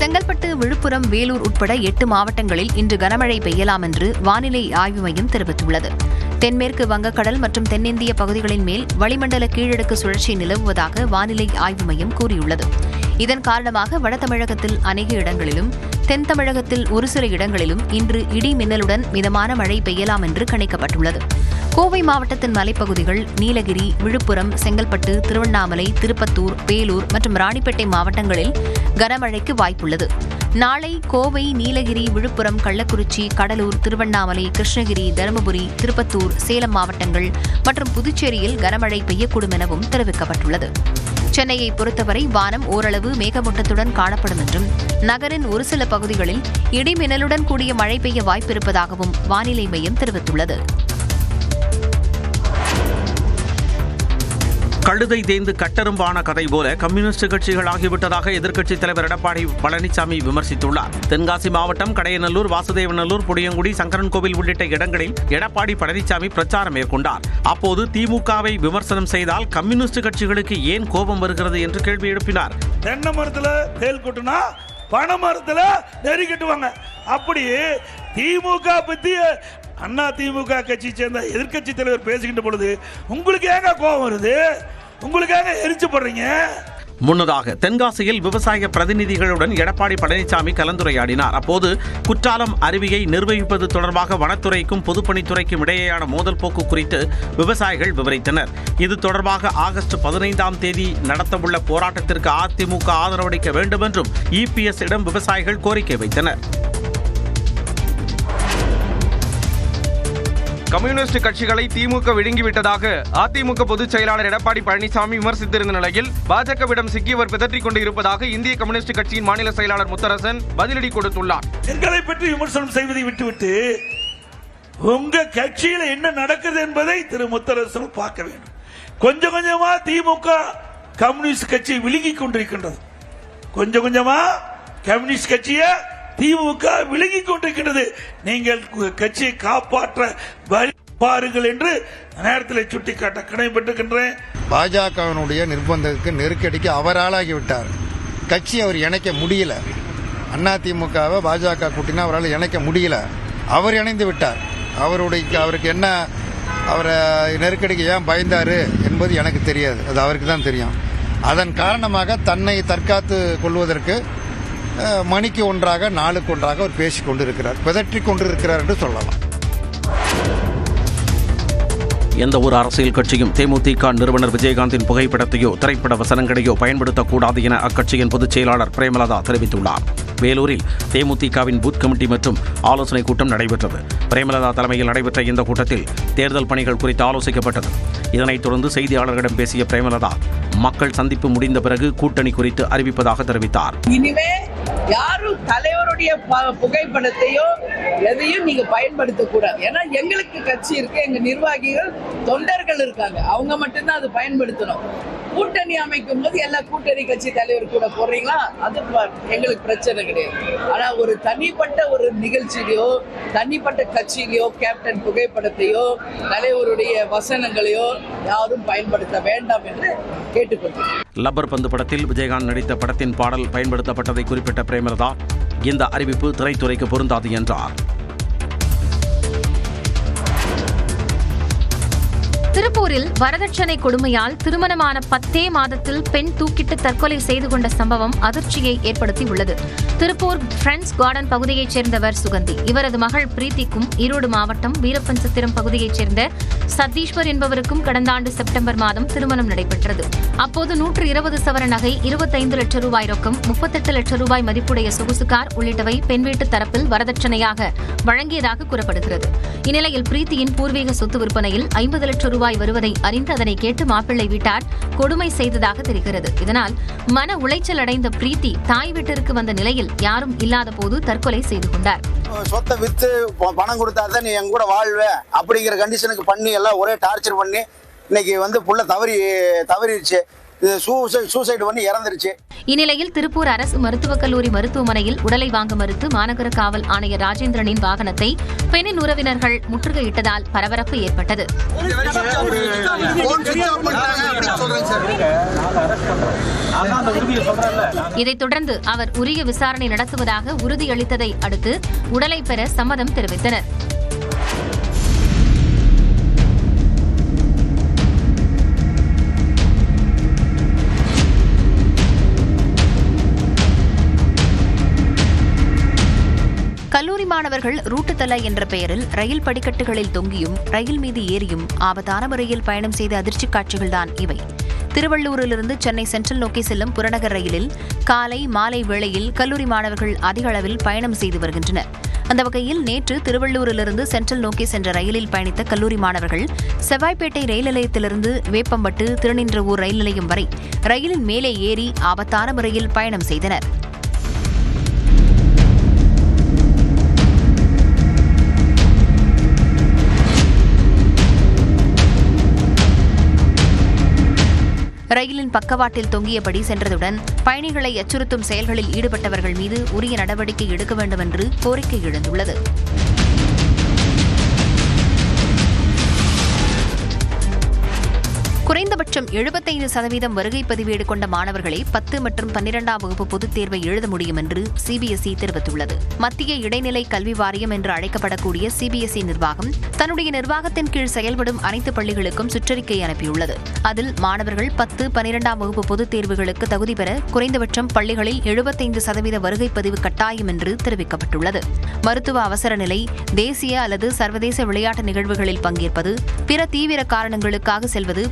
செங்கல்பட்டு விழுப்புரம் வேலூர் உட்பட எட்டு மாவட்டங்களில் இன்று கனமழை பெய்யலாம் என்று வானிலை ஆய்வு மையம் தெரிவித்துள்ளது. தென்மேற்கு வங்கக்கடல் மற்றும் தென்னிந்திய பகுதிகளின் மேல் வளிமண்டல கீழடுக்கு சுழற்சி நிலவுவதாக வானிலை ஆய்வு மையம் கூறியுள்ளது. இதன் காரணமாக வட தமிழகத்தில் அநேக இடங்களிலும் தென் தமிழகத்தில் ஒரு சில இடங்களிலும் இன்று இடி மின்னலுடன் மிதமான மழை பெய்யலாம் என்று கணிக்கப்பட்டுள்ளது. கோவை மாவட்டத்தின் மலைப்பகுதிகள் நீலகிரி விழுப்புரம் செங்கல்பட்டு திருவண்ணாமலை திருப்பத்தூர் வேலூர் மற்றும் ராணிப்பேட்டை மாவட்டங்களில் கனமழைக்கு வாய்ப்புள்ளது. நாளை கோவை நீலகிரி விழுப்புரம் கள்ளக்குறிச்சி கடலூர் திருவண்ணாமலை கிருஷ்ணகிரி தருமபுரி திருப்பத்தூர் சேலம் மாவட்டங்கள் மற்றும் புதுச்சேரியில் கனமழை பெய்யக்கூடும் எனவும் தெரிவிக்கப்பட்டுள்ளது. சென்னையை பொறுத்தவரை வானம் ஓரளவு மேகமூட்டத்துடன் காணப்படும் என்றும் நகரின் ஒரு சில பகுதிகளில் இடிமின்னலுடன் கூடிய மழை பெய்ய வாய்ப்பிருப்பதாகவும் வானிலை மையம் தெரிவித்துள்ளது. கழுதை தேய்ந்து கட்டெரும்பான கதை போல கம்யூனிஸ்ட் கட்சிகள் ஆகிவிட்டதாக எதிர்க்கட்சித் தலைவர் எடப்பாடி பழனிசாமி விமர்சித்துள்ளார். தென்காசி மாவட்டம் கடையநல்லூர் வாசுதேவநல்லூர் புடியங்குடி சங்கரன்கோவில் உள்ளிட்ட இடங்களில் எடப்பாடி பழனிசாமி பிரச்சாரம் மேற்கொண்டார். அப்போது திமுகவை விமர்சனம் செய்தால் கம்யூனிஸ்ட் கட்சிகளுக்கு ஏன் கோபம் வருகிறது என்று கேள்வி எழுப்பினார். தென்னை மரத்துல தேல் கொட்டுனா பனை மரத்துல நெறி கட்டுவாங்க. அப்படி திமுக பத்தி அண்ணா திமுக கட்சி சேர்ந்த எதிர்க்கட்சி தலைவர் பேசுகின்ற பொழுது உங்களுக்கு ஏங்க கோபம் வருது? உங்களுக்காக எரிச்சு போடுறீங்க. முன்னதாக தென்காசியில் விவசாய பிரதிநிதிகளுடன் எடப்பாடி பழனிசாமி கலந்துரையாடினார். அப்போது குற்றாலம் அருவியை நிர்வகிப்பது தொடர்பாக வனத்துறைக்கும் பொதுப்பணித்துறைக்கும் இடையேயான மோதல் போக்கு குறித்து விவசாயிகள் விவரித்தனர். இது தொடர்பாக ஆகஸ்ட் பதினைந்தாம் தேதி நடத்தவுள்ள போராட்டத்திற்கு அதிமுக ஆதரவளிக்க வேண்டும் என்றும் இபிஎஸ் இடம் விவசாயிகள் கோரிக்கை வைத்தனர். கம்யூனிஸ்ட் கட்சிகளை திமுக விழுங்கிவிட்டதாக அதிமுக பொதுச் செயலாளர் எடப்பாடி பழனிசாமி விமர்சித்திருந்த நிலையில் பாஜகவிடம் சிக்கியவர் பிதற்றிக் கொண்டு இருப்பதாக இந்திய கம்யூனிஸ்ட் கட்சியின் மாநில செயலாளர் முத்தரசன் பதிலடி கொடுத்துள்ளார். எங்களை பற்றி விமர்சனம் செய்வதை விட்டுவிட்டு உங்க கட்சியில என்ன நடக்குது என்பதை திரு முத்தரசன் பார்க்க வேண்டும். கொஞ்சம் கொஞ்சமா திமுக கம்யூனிஸ்ட் கட்சியை விழுங்கி கொண்டிருக்கின்றது. கொஞ்சம் கொஞ்சமா கம்யூனிஸ்ட் கட்சியை திமுக விலகி கொண்டிருக்கின்றது நீங்கள் கட்சியை காப்பாற்ற வழி பாருங்கள் என்று நேரத்தில் சுட்டிக்காட்ட கடமைப்பட்டிருக்கின்றேன். பாஜகவினுடைய நிர்பந்தத்துக்கு நெருக்கடிக்கு அவர் ஆளாகி விட்டார் கட்சி அவர் இணைக்க முடியல. திமுகவை பாஜக கூட்டினா அவரால் இணைக்க முடியல. அவர் இணைந்து விட்டார். அவருடைய அவருக்கு என்ன அவரை நெருக்கடிக்கு ஏன் பயந்தாரு என்பது எனக்கு தெரியாது. அது அவருக்கு தான் தெரியும். அதன் காரணமாக தன்னை தற்காத்து கொள்வதற்கு மணிக்கு ஒன்றாக நாளுக்கு ஒன்றாக அவர் பேசிக் கொண்டிருக்கிறார். பிதற்றிக் கொண்டிருக்கிறார் என்று சொல்லலாம். எந்த ஒரு அரசியல் கட்சியும் தேமுதிக நிறுவனர் விஜயகாந்தின் புகைப்படத்தையோ திரைப்பட வசனங்களையோ பயன்படுத்தக்கூடாது என அக்கட்சியின் பொதுச் செயலாளர் பிரேமலதா தெரிவித்துள்ளார். வேலூரில் தேமுதிகவின் பூத் கமிட்டி மற்றும் ஆலோசனைக் கூட்டம் நடைபெற்றது. பிரேமலதா தலைமையில் நடைபெற்ற இந்த கூட்டத்தில் தேர்தல் பணிகள் குறித்து ஆலோசிக்கப்பட்டது. இதனைத் தொடர்ந்து செய்தியாளர்களிடம் பேசிய பிரேமலதா மக்கள் சந்திப்பு முடிந்த பிறகு கூட்டணி குறித்து அறிவிப்பதாக தெரிவித்தார். இனிமே யாரும் தலைவருடைய ப- புகைப்படத்தையோ எதையும் நீங்க பயன்படுத்த கூடாது. ஏன்னா எங்களுக்கு கட்சி இருக்கு எங்க நிர்வாகிகள் தொண்டர்கள் இருக்காங்க. அவங்க மட்டும்தான் அது பயன்படுத்தணும். கூட்டணி அமைக்கும் போது எல்லா கூட்டணி கட்சி தலைவர் கூட போடுறீங்களா அது எங்களுக்கு பிரச்சனை கிடையாது. ஆனா ஒரு தனிப்பட்ட ஒரு நிகழ்ச்சியிலையோ தனிப்பட்ட கட்சியிலையோ கேப்டன் புகைப்படத்தையோ தலைவருடைய வசனங்களையோ யாரும் பயன்படுத்த வேண்டாம் என்று கேட்டுக்கொள்கிறேன். லப்பர் பந்து படத்தில் விஜயகாந்த் நடித்த படத்தின் பாடல் பயன்படுத்தப்பட்டதை குறிப்பிட்ட பிரேமலதா இந்த அறிவிப்பு திரைத்துறைக்கு பொருந்தாது என்றார். திருப்பூரில் வரதட்சணை கொடுமையால் திருமணமான பத்தே மாதத்தில் பெண் தூக்கிட்டு தற்கொலை செய்து கொண்ட சம்பவம் அதிர்ச்சியை ஏற்படுத்தியுள்ளது. திருப்பூர் ஃப்ரெண்ட்ஸ் கார்டன் பகுதியைச் சேர்ந்தவர் சுகந்தி. இவரது மகள் பிரீத்திக்கும் ஈரோடு மாவட்டம் வீரப்பன்சத்திரம் பகுதியைச் சேர்ந்த சத்தீஸ்வர் என்பவருக்கும் கடந்த ஆண்டு செப்டம்பர் மாதம் திருமணம் நடைபெற்றது. அப்போது நூற்று இருபது சவர நகை இருபத்தைந்து லட்சம் ரூபாய் ரொக்கம் முப்பத்தெட்டு லட்சம் ரூபாய் மதிப்புடைய சொகுசு கார் உள்ளிட்டவை பெண் வீட்டு தரப்பில் வரதட்சணையாக வழங்கியதாக கூறப்படுகிறது. இந்நிலையில் பிரீத்தியின் பூர்வீக சொத்து விற்பனையில் ஐம்பது லட்சம் ரூபாய் வருவதை அறிந்து அதனை கேட்டு மாப்பிள்ளை வீட்டார் கொடுமை செய்ததாக தெரிகிறது. இதனால் மன உளைச்சல் அடைந்த பிரீத்தி தாய் வீட்டிற்கு வந்த நிலையில் யாரும் இல்லாத போது தற்கொலை செய்து கொண்டார். சொத்தை வித்து பணம் கொடுத்தாதான் நீ என் கூட வாழ்வ. அப்படிங்கிற கண்டிஷனுக்கு பண்ணி எல்லாம் ஒரே டார்ச்சர் பண்ணி இன்னைக்கு வந்து புள்ள தவறி தவறிடுச்சு சூசைட் சூசைடு பண்ணி இறந்துருச்சு. இந்நிலையில் திருப்பூர் அரசு மருத்துவக் கல்லூரி மருத்துவமனையில் உடலை வாங்க மறுத்து மாநகர காவல் ஆணையர் ராஜேந்திரனின் வாகனத்தை பெண்ணின் உறவினர்கள் முற்றுகையிட்டதால் பரபரப்பு ஏற்பட்டது. இதைத் தொடர்ந்து அவர் உரிய விசாரணை நடத்துவதாக உறுதியளித்ததை அடுத்து உடலை பெற சம்மதம் தெரிவித்தனர். கல்லூரி மாணவர்கள் ரூட்டுத்தல என்ற பெயரில் ரயில் படிக்கட்டுகளில் தொங்கியும் ரயில் மீது ஏறியும் ஆபத்தான முறையில் பயணம் செய்த அதிர்ச்சி காட்சிகள்தான் இவை. திருவள்ளூரிலிருந்து சென்னை சென்ட்ரல் நோக்கி செல்லும் புறநகர் ரயிலில் காலை மாலை வேளையில் கல்லூரி மாணவர்கள் அதிக அளவில் பயணம் செய்து வருகின்றனர். அந்த வகையில் நேற்று திருவள்ளூரிலிருந்து சென்ட்ரல் நோக்கி சென்ற ரயிலில் பயணித்த கல்லூரி மாணவர்கள் செவ்வாய்ப்பேட்டை ரயில் நிலையத்திலிருந்து வேப்பம்பட்டு திருநின்றவூர் ரயில் நிலையம் வரை ரயிலின் மேலே ஏறி ஆபத்தான முறையில் பயணம் செய்தனர். ரயிலின் பக்கவாட்டில் தொங்கியபடி சென்றதுடன் பயணிகளை அச்சுறுத்தும் செயல்களில் ஈடுபட்டவர்கள் மீது உரிய நடவடிக்கை எடுக்க வேண்டும் என்று கோரிக்கை எழுந்துள்ளது. குறைந்தபட்சம் எழுபத்தைந்து சதவீதம் வருகை பதிவேடு கொண்ட மாணவர்களே பத்து மற்றும் பன்னிரெண்டாம் வகுப்பு பொதுத் தேர்வை எழுத முடியும் என்று சிபிஎஸ்இ தெரிவித்துள்ளது. மத்திய இடைநிலை கல்வி வாரியம் என்று அழைக்கப்படக்கூடிய சிபிஎஸ்இ நிர்வாகம் தன்னுடைய நிர்வாகத்தின் கீழ் செயல்படும் அனைத்து பள்ளிகளுக்கும் சுற்றறிக்கை அனுப்பியுள்ளது. அதில் மாணவர்கள் பத்து பன்னிரெண்டாம் வகுப்பு பொதுத் தேர்வுகளுக்கு தகுதி பெற குறைந்தபட்சம் பள்ளிகளில் எழுபத்தைந்து சதவீத வருகை பதிவு கட்டாயம் என்று தெரிவிக்கப்பட்டுள்ளது. மருத்துவ அவசர நிலை தேசிய அல்லது சர்வதேச விளையாட்டு நிகழ்வுகளில் பங்கேற்பது பிற தீவிர காரணங்களுக்காக செல்வது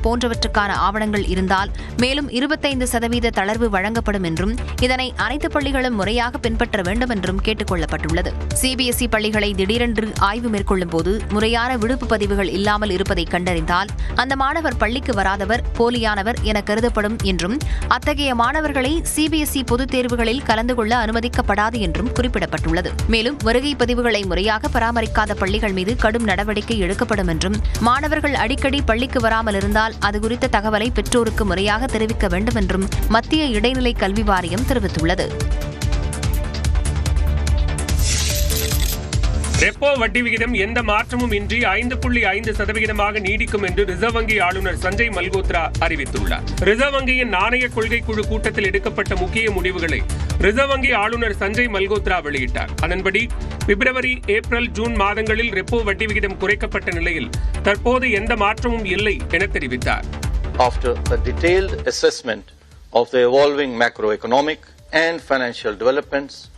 போன்றவற்றுக்கான ஆவணங்கள் இருந்தால் மேலும் இருபத்தைந்து சதவீத தளர்வு வழங்கப்படும் என்றும் இதனை அனைத்து பள்ளிகளும் முறையாக பின்பற்ற வேண்டும் என்றும் கேட்டுக் கொள்ளப்பட்டுள்ளது. சிபிஎஸ்இ பள்ளிகளை திடீரென்று ஆய்வு மேற்கொள்ளும் போது முறையான விடுப்பு பதிவுகள் இல்லாமல் இருப்பதை கண்டறிந்தால் அந்த மாணவர் பள்ளிக்கு வராதவர் போலியானவர் என கருதப்படும் என்றும் அத்தகைய மாணவர்களை சிபிஎஸ்இ பொதுத் தேர்வுகளில் கலந்து கொள்ள அனுமதிக்கப்படாது என்றும் குறிப்பிடப்பட்டுள்ளது. மேலும் வருகை பதிவுகளை முறையாக பராமரிக்காத பள்ளிகள் மீது கடும் நடவடிக்கை எடுக்கப்படும் என்றும் மாணவர்கள் அடிக்கடி பள்ளிக்கு வராமல் இருந்தால் அது குறித்த தகவலை பெற்றோருக்கு முறையாக தெரிவிக்க வேண்டும் என்றும் மத்திய இடைநிலை கல்வி வாரியம் தெரிவித்துள்ளது. ரெப்போ வட்டி விகிதம் எந்த மாற்றமும் இன்றி ஐந்து புள்ளி ஐந்து சதவிகிதமாக நீடிக்கும் என்று ரிசர்வ் வங்கி ஆளுநர் சஞ்சய் மல்கோத்ரா அறிவித்துள்ளார். ரிசர்வ் வங்கியின் நாணய கொள்கை குழு கூட்டத்தில் எடுக்கப்பட்ட முக்கிய முடிவுகளை ரிசர்வ் வங்கி ஆளுநர் சஞ்சய் மல்கோத்ரா வெளியிட்டார். அதன்படி பிப்ரவரி ஏப்ரல் ஜூன் மாதங்களில் ரெப்போ வட்டி விகிதம் குறைக்கப்பட்ட நிலையில் தற்போது எந்த மாற்றமும் இல்லை என தெரிவித்தார். After a detailed assessment of the evolving macroeconomic and financial developments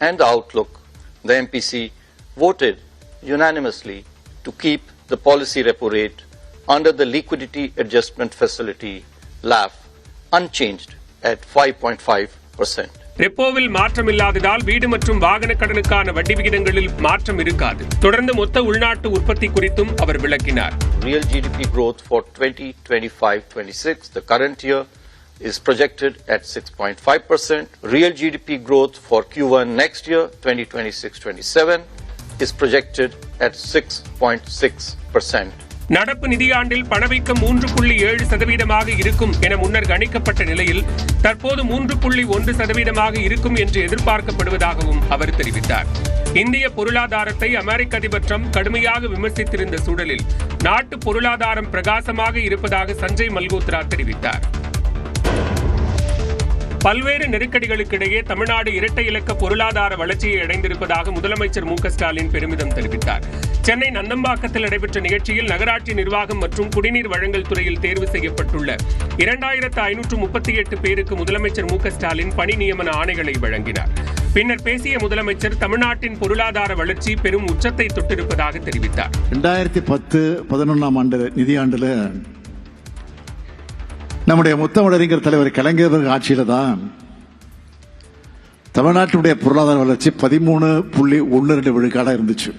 and the outlook, the MPC voted unanimously to keep the policy repo rate under the Liquidity Adjustment Facility LAF unchanged at 5.5%. ரெப்போவில் மாற்றம் இல்லாததால் வீடு மற்றும் வாகன கடனுக்கான வட்டி விகிதங்களில் மாற்றம் இருக்காது தொடர்ந்து மொத்த உள்நாட்டு உற்பத்தி குறித்தும் அவர் விளக்கினார் Real GDP growth for 2025-26 the current year is projected at 6.5%. Real GDP growth for Q1 next year 2026-27 is projected at 6.6%. நடப்பு நிதியாண்டில் பணவீக்கம் மூன்று புள்ளி ஏழு சதவீதமாக இருக்கும் என முன்னர் கணிக்கப்பட்ட நிலையில் தற்போது மூன்று புள்ளி ஒன்று சதவீதமாக இருக்கும் என்று எதிர்பார்க்கப்படுவதாகவும் அவர் தெரிவித்தார். இந்திய பொருளாதாரத்தை அமெரிக்க அதிபர் ட்ரம்ப் கடுமையாக விமர்சித்திருந்த சூழலில் நாட்டு பொருளாதாரம் பிரகாசமாக இருப்பதாக சஞ்சய் மல்கோத்ரா தெரிவித்தார். பல்வேறு நெருக்கடிகளுக்கிடையே தமிழ்நாடு இரட்டை இலக்க பொருளாதார வளர்ச்சியை அடைந்திருப்பதாக முதலமைச்சர் மு ஸ்டாலின் பெருமிதம் தெரிவித்தார். சென்னை நந்தம்பாக்கத்தில் நடைபெற்ற நிகழ்ச்சியில் நகராட்சி நிர்வாகம் மற்றும் குடிநீர் வழங்கல் துறையில் தேர்வு செய்யப்பட்டுள்ள இரண்டாயிரத்து ஐநூற்று முப்பத்தி எட்டு பேருக்கு முதலமைச்சர் மு ஸ்டாலின் பணி நியமன ஆணைகளை வழங்கினார். பின்னர் பேசிய முதலமைச்சர் தமிழ்நாட்டின் பொருளாதார வளர்ச்சி பெரும் உச்சத்தை தொட்டிருப்பதாக தெரிவித்தார். இரண்டாயிரத்தி பத்து பதினொன்றாம் ஆண்டு நிதியாண்டுல நம்முடைய முத்தமிழறிஞர் தலைவர் கலைஞர் ஆட்சியில தான் தமிழ்நாட்டினுடைய பொருளாதார வளர்ச்சி பதிமூணு புள்ளி ஒன்று ரெண்டு விழுக்காடாக இருந்துச்சு.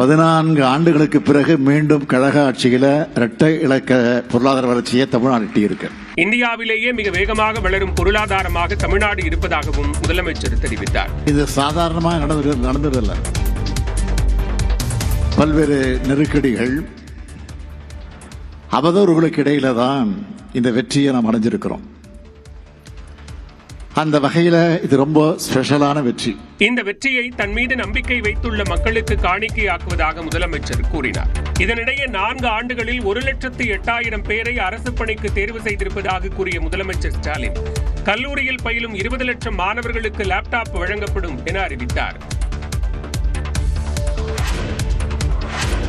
பதினான்கு ஆண்டுகளுக்கு பிறகு மீண்டும் கழக ஆட்சியில இரட்டை இலக்க பொருளாதார வளர்ச்சியை தமிழ்நாடு எட்டியிருக்கு. இந்தியாவிலேயே மிக வேகமாக வளரும் பொருளாதாரமாக தமிழ்நாடு இருப்பதாகவும் முதலமைச்சர் தெரிவித்தார். இது சாதாரணமாக நடந்து நடந்ததில்லை பல்வேறு நெருக்கடிகள் அவதூறுகளுக்கு இடையில தான் இந்த வெற்றியை நாம் அடைஞ்சிருக்கிறோம். அந்த வகையில இது ரொம்ப ஸ்பெஷலான வெற்றி. இந்த வெற்றியை தன் மீது நம்பிக்கை வைத்துள்ள மக்களுக்கு காணிக்கையாக்குவதாக முதலமைச்சர் கூறினார். இதனிடையே நான்கு ஆண்டுகளில் ஒரு லட்சத்து எட்டாயிரம் பேரை அரசு பணிக்கு தேர்வு செய்திருப்பதாக கூறிய முதலமைச்சர் ஸ்டாலின் கல்லூரியில் பயிலும் இருபது லட்சம் மாணவர்களுக்கு லேப்டாப் வழங்கப்படும் என அறிவித்தார்.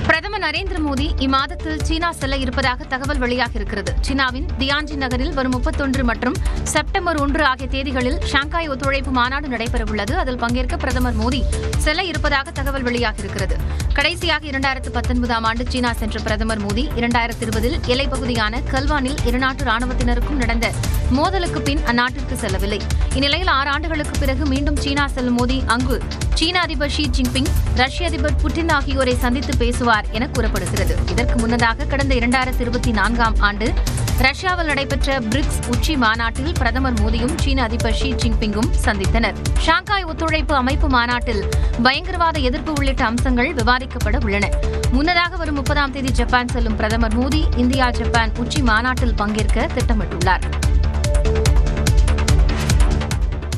பிரதமர் நரேந்திர மோடி இம்மாதத்தில் சீனா செல்ல இருப்பதாக தகவல் வெளியாக இருக்கிறது. சீனாவின் தியான்ஜி நகரில் வரும் முப்பத்தொன்று மற்றும் செப்டம்பர் ஒன்று ஆகிய தேதிகளில் ஷாங்காய் ஒத்துழைப்பு மாநாடு நடைபெறவுள்ளது. அதில் பங்கேற்க பிரதமர் மோடி செல்ல இருப்பதாக தகவல் வெளியாக இருக்கிறது. கடைசியாக இரண்டாயிரத்து பத்தொன்பதாம் ஆண்டு சீனா சென்ற பிரதமர் மோடி இரண்டாயிரத்தி இருபதில் எல்லைப்பகுதியான கல்வானில் இருநாட்டு ராணுவத்தினருக்கும் நடந்த மோதலுக்கு பின் அந்நாட்டிற்கு செல்லவில்லை. இந்நிலையில் ஆறு ஆண்டுகளுக்கு பிறகு மீண்டும் சீனா செல்லும் மோடி அங்கு சீன அதிபர் ஷி ஜின்பிங் ரஷ்ய அதிபர் புட்டின் ஆகியோரை சந்தித்து பேசுவார். என கூறப்படுகிறது. இதற்கு முன்னதாக கடந்த இரண்டாயிரத்தி இருபத்தி நான்காம் ஆண்டு ரஷ்யாவில் நடைபெற்ற பிரிக்ஸ் உச்சி மாநாட்டில் பிரதமர் மோடியும் சீன அதிபர் ஷி ஜின்பிங்கும் சந்தித்தனர். ஷாங்காய் ஒத்துழைப்பு அமைப்பு மாநாட்டில் பயங்கரவாத எதிர்ப்பு உள்ளிட்ட அம்சங்கள் விவாதிக்கப்பட உள்ளன. முன்னதாக வரும் முப்பதாம் தேதி ஜப்பான் செல்லும் பிரதமர் மோடி இந்தியா ஜப்பான் உச்சி மாநாட்டில் பங்கேற்க திட்டமிட்டுள்ளார்.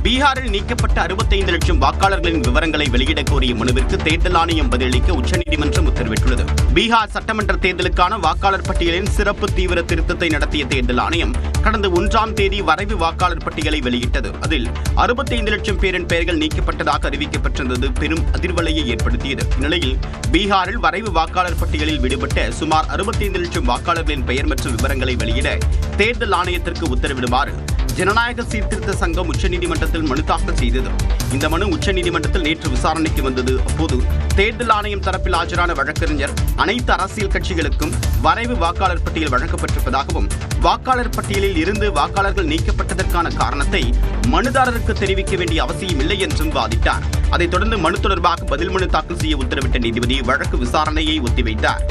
பீகாரில் நீக்கப்பட்ட அறுபத்தைந்து லட்சம் வாக்காளர்களின் விவரங்களை வெளியிட கோரிய மனுவிற்கு தேர்தல் ஆணையம் பதிலளிக்க உச்சநீதிமன்றம் உத்தரவிட்டுள்ளது. பீகார் சட்டமன்ற தேர்தலுக்கான வாக்காளர் பட்டியலின் சிறப்பு தீவிர திருத்தத்தை நடத்திய தேர்தல் ஆணையம் கடந்த ஒன்றாம் தேதி வரைவு வாக்காளர் பட்டியலை வெளியிட்டது. அதில் அறுபத்தைந்து லட்சம் பேரின் பெயர்கள் நீக்கப்பட்டதாக அறிவிக்கப்பட்டிருந்தது. பெரும் அதிர்வலையை ஏற்படுத்தியது. இந்நிலையில் பீகாரில் வரைவு வாக்காளர் பட்டியலில் விடுபட்ட சுமார் அறுபத்தைந்து லட்சம் வாக்காளர்களின் பெயர் மற்றும் விவரங்களை வெளியிட தேர்தல் ஆணையத்திற்கு உத்தரவிடுமாறு ஜனநாயக சீர்திருத்த சங்கம் உச்சநீதிமன்றத்தில் மனு தாக்கல் செய்தது. இந்த மனு உச்சநீதிமன்றத்தில் நேற்று விசாரணைக்கு வந்தது. அப்போது தேர்தல் ஆணையம் தரப்பில் ஆஜரான வழக்கறிஞர் அனைத்து அரசியல் கட்சிகளுக்கும் வரைவு வாக்காளர் பட்டியல் வழங்கப்பட்டிருப்பதாகவும் வாக்காளர் பட்டியலில் இருந்து வாக்காளர்கள் நீக்கப்பட்டதற்கான காரணத்தை மனுதாரருக்கு தெரிவிக்க வேண்டிய அவசியம் இல்லை என்றும் வாதிட்டார். அதைத் தொடர்ந்து மனு தொடர்பாக பதில் மனு தாக்கல் செய்ய உத்தரவிட்ட நீதிபதி வழக்கு விசாரணையை ஒத்திவைத்தார்.